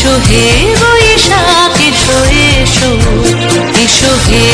এসো হে গো ঈশা এসো এসো। এসো হে